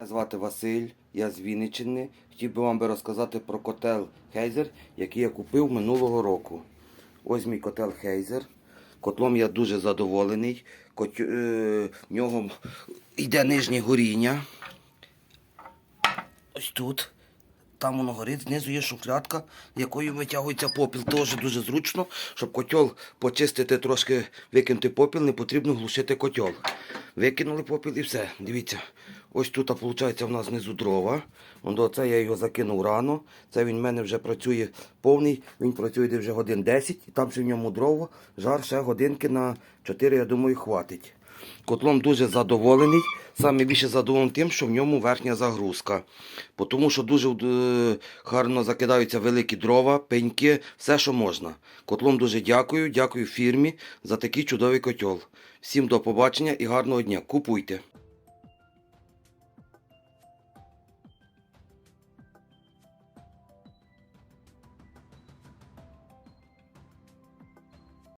Мене звати Василь, я з Вінниччини. Хотів би вам би розказати про котел Хейзер, який я купив минулого року. Ось мій котел Хейзер. Котлом я дуже задоволений. Кот... Е... В нього йде нижнє горіння. Ось тут. Там воно горить, знизу є шухлядка, якою витягується попіл. Теж дуже зручно, щоб котел почистити трошки, викинути попіл, не потрібно глушити котел. Викинули попіл і все. Дивіться, ось тут, виходить, в нас знизу дрова. Оце це я його закинув рано. Це він в мене вже працює повний. Він працює де вже годин 10, і там ще в ньому дрова. Жар ще годинки на 4, я думаю, хватить. Котлом дуже задоволений. Саме більше задоволений тим, що в ньому верхня загрузка. Тому що дуже е, гарно закидаються великі дрова, пеньки, все, що можна. Котлом дуже дякую, дякую фірмі за такий чудовий котел. Всім до побачення і гарного дня. Купуйте.